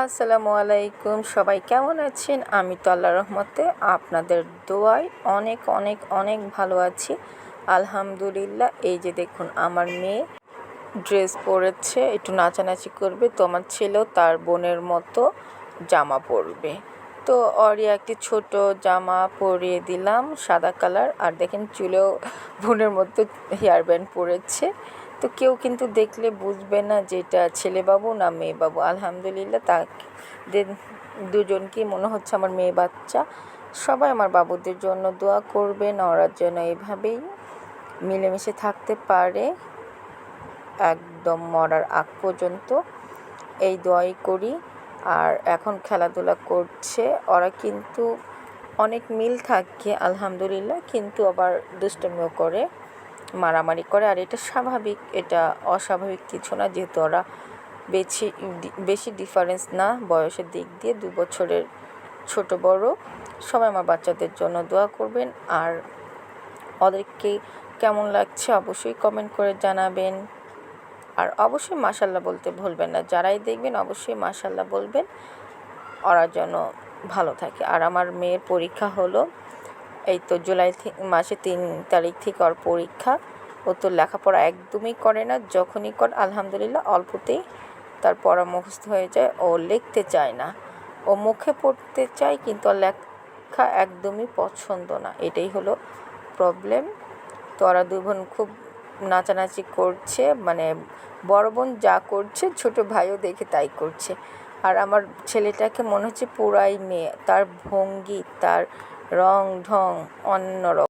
আসসালামু আলাইকুম, সবাই কেমন আছেন? আমি তো আল্লাহ রহমতে আপনাদের দোয়ায় অনেক অনেক অনেক ভালো আছি। আলহামদুলিল্লাহ, এই যে দেখুন আমার মেয়ে ড্রেস পরেছে, একটু নাচানাচি করবে। তো আমার ছেলেও তার বোনের মতো জামা পরবে। তো অরি একটি ছোট জামা পরিয়ে দিলাম, সাদা কালার। আর দেখেন চুলেও বোনের মতো হেয়ার ব্যান্ড পরেছে। তো কেউ কিন্তু দেখলে বুঝবে না যে এটা ছেলে বাবু না মেয়ে বাবু আলহামদুলিল্লাহ তাদের দুজনকেই মনে হচ্ছে আমার মেয়ে বাচ্চা। সবাই আমার বাবুদের জন্য দোয়া করবেন, ওরা যেন এভাবেই মিলেমিশে থাকতে পারে। একদম মরার আগ পর্যন্ত এই দোয়াই করি। আর এখন খেলাধুলা করছে, ওরা কিন্তু অনেক মিল থাকে, আলহামদুলিল্লাহ, কিন্তু আবার দুষ্টমিও করে। মারামারি করে, আর এটা স্বাভাবিক, এটা অস্বাভাবিক কিছু না, যেহেতু ওরা বেশি বেশি ডিফারেন্স না বয়সের দিক দিয়ে, দু বছরের ছোট বড়। সবাই আমার বাচ্চাদের জন্য দোয়া করবেন, আর ওদেরকে কেমন লাগছে অবশ্যই কমেন্ট করে জানাবেন। আর অবশ্যই মাসাল্লাহ বলতে ভুলবেন না, যারাই দেখবেন অবশ্যই মাসাল্লাহ বলবেন, ওরা যেন ভালো থাকে। আর আমার মেয়ের পরীক্ষা হলো এই তো জুলাই মাসে তিন তারিখ থেকে ওর পরীক্ষা। ও তো লেখাপড়া একদমই করে না, যখনই কর, আলহামদুলিল্লাহ, অল্পতেই তার পড়া মুখস্থ হয়ে যায়। ও লিখতে চায় না। ও মুখে পড়তে চায়, কিন্তু লেখা একদমই পছন্দ না। এটাই হলো প্রবলেম তো ওরা দুই বোন খুব নাচানাচি করছে মানে বড় বোন যা করছে, ছোট ভাইও দেখে তাই করছে। আর আমার ছেলেটাকে মনে হচ্ছে পুরাই মেয়ে। তার ভঙ্গি, তার রং ঢং অন্যরকম